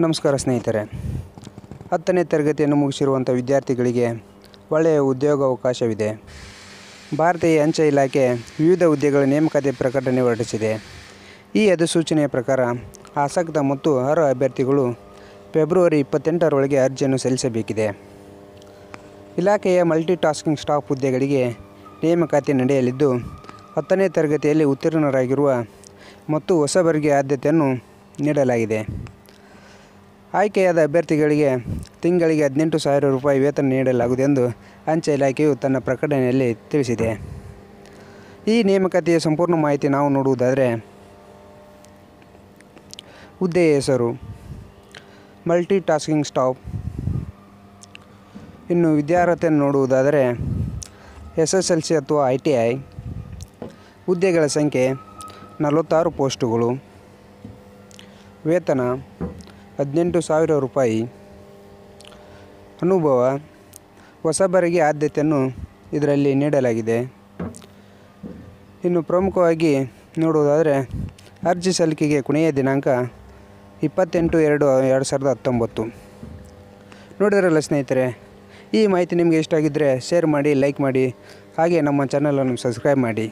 ನಮಸ್ಕಾರ ಸ್ನೇಹಿತರೆ. ಹತ್ತನೇ ತರಗತಿಯನ್ನು ಮುಗಿಸಿರುವಂಥ ವಿದ್ಯಾರ್ಥಿಗಳಿಗೆ ಒಳ್ಳೆಯ ಉದ್ಯೋಗ ಅವಕಾಶವಿದೆ ಭಾರತೀಯ ಅಂಚೆ ಇಲಾಖೆ ವಿವಿಧ ಹುದ್ದೆಗಳ ನೇಮಕಾತಿ ಪ್ರಕಟಣೆ ಹೊರಡಿಸಿದೆ. ಈ ಅಧಿಸೂಚನೆಯ ಪ್ರಕಾರ ಆಸಕ್ತ ಮತ್ತು ಅರ್ಹ ಅಭ್ಯರ್ಥಿಗಳು ಫೆಬ್ರವರಿ ಇಪ್ಪತ್ತೆಂಟರೊಳಗೆ ಅರ್ಜಿಯನ್ನು ಸಲ್ಲಿಸಬೇಕಿದೆ. ಇಲಾಖೆಯ ಮಲ್ಟಿಟಾಸ್ಕಿಂಗ್ ಸ್ಟಾಫ್ ಹುದ್ದೆಗಳಿಗೆ ನೇಮಕಾತಿ ನಡೆಯಲಿದ್ದು, ಹತ್ತನೇ ತರಗತಿಯಲ್ಲಿ ಉತ್ತೀರ್ಣರಾಗಿರುವ ಮತ್ತು ಹೊಸಬರಿಗೆ ಆದ್ಯತೆಯನ್ನು ನೀಡಲಾಗಿದೆ. ಆಯ್ಕೆಯಾದ ಅಭ್ಯರ್ಥಿಗಳಿಗೆ ತಿಂಗಳಿಗೆ ಹದಿನೆಂಟು ಸಾವಿರ ರೂಪಾಯಿ ವೇತನ ನೀಡಲಾಗುವುದು ಎಂದು ಅಂಚೆ ಇಲಾಖೆಯು ತನ್ನ ಪ್ರಕಟಣೆಯಲ್ಲಿ ತಿಳಿಸಿದೆ. ಈ ನೇಮಕಾತಿಯ ಸಂಪೂರ್ಣ ಮಾಹಿತಿ ನಾವು ನೋಡುವುದಾದರೆ, ಹುದ್ದೆಯ ಹೆಸರು ಮಲ್ಟಿ ಟಾಸ್ಕಿಂಗ್ ಸ್ಟಾಫ್, ಇನ್ನು ವಿದ್ಯಾರ್ಹತೆಯನ್ನು ನೋಡುವುದಾದರೆ ಎಸ್ ಎಸ್ ಎಲ್ ಸಿ ಅಥವಾ ಐ ಟಿ ಐ ಹುದ್ದೆಗಳ ಸಂಖ್ಯೆ ನಲವತ್ತಾರು ಪೋಸ್ಟುಗಳು. ವೇತನ ಹದಿನೆಂಟು ಸಾವಿರ ರೂಪಾಯಿ. ಅನುಭವ ಹೊಸಬರಿಗೆ ಆದ್ಯತೆಯನ್ನು ಇದರಲ್ಲಿ ನೀಡಲಾಗಿದೆ. ಇನ್ನು ಪ್ರಮುಖವಾಗಿ ನೋಡುವುದಾದರೆ ಅರ್ಜಿ ಸಲ್ಲಿಕೆಗೆ ಕೊನೆಯ ದಿನಾಂಕ ಇಪ್ಪತ್ತೆಂಟು ಎರಡು ಎರಡು ಸಾವಿರದ ಹತ್ತೊಂಬತ್ತು. ನೋಡಿದ್ರಲ್ಲ ಸ್ನೇಹಿತರೆ ಈ ಮಾಹಿತಿ ನಿಮಗೆ ಇಷ್ಟ ಆಗಿದ್ದರೆ ಶೇರ್ ಮಾಡಿ ಲೈಕ್ ಮಾಡಿ ಹಾಗೆ ನಮ್ಮ ಚಾನಲನ್ನು ಸಬ್ಸ್ಕ್ರೈಬ್ ಮಾಡಿ.